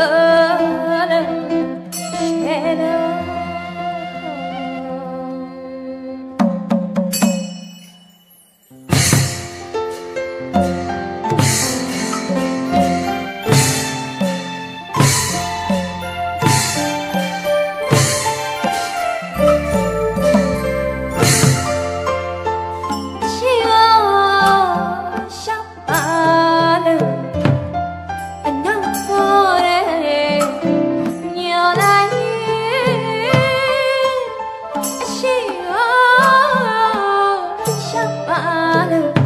Oh. chẳng bạn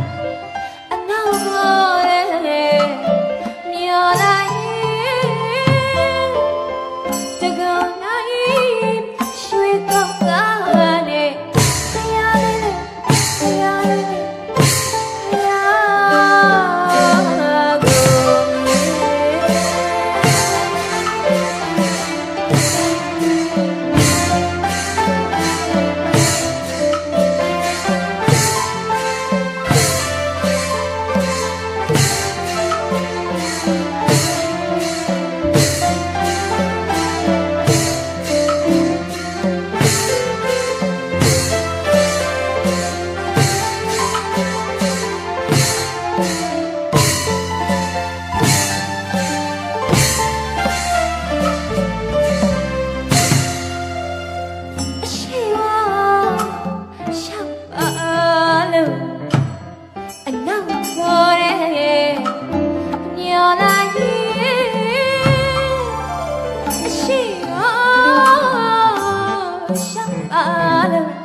alem.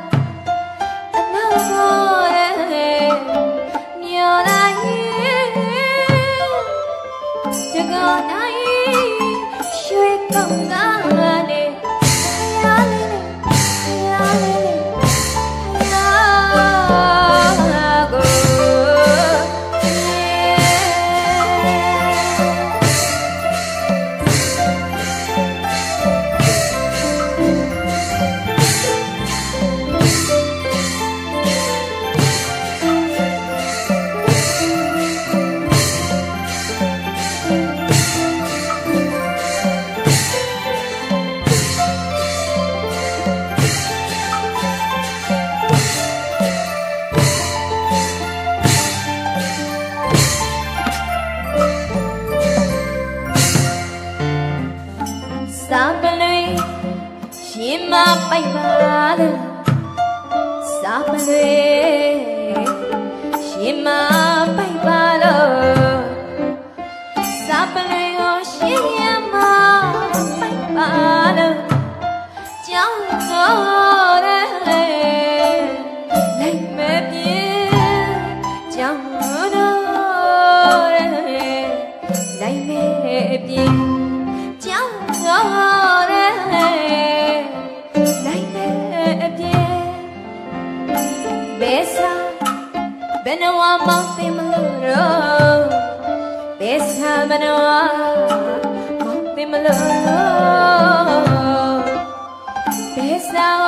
ရေမပိုက်ပါတဲ့စာပလွေရေမ မောင်ပင်မလို့ရောဘေးဆာမနောမောင်ပင်မလို့ရောဘေးဆာ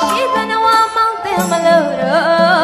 ရှိဘနဝမောင်းတယ်မလို့တော့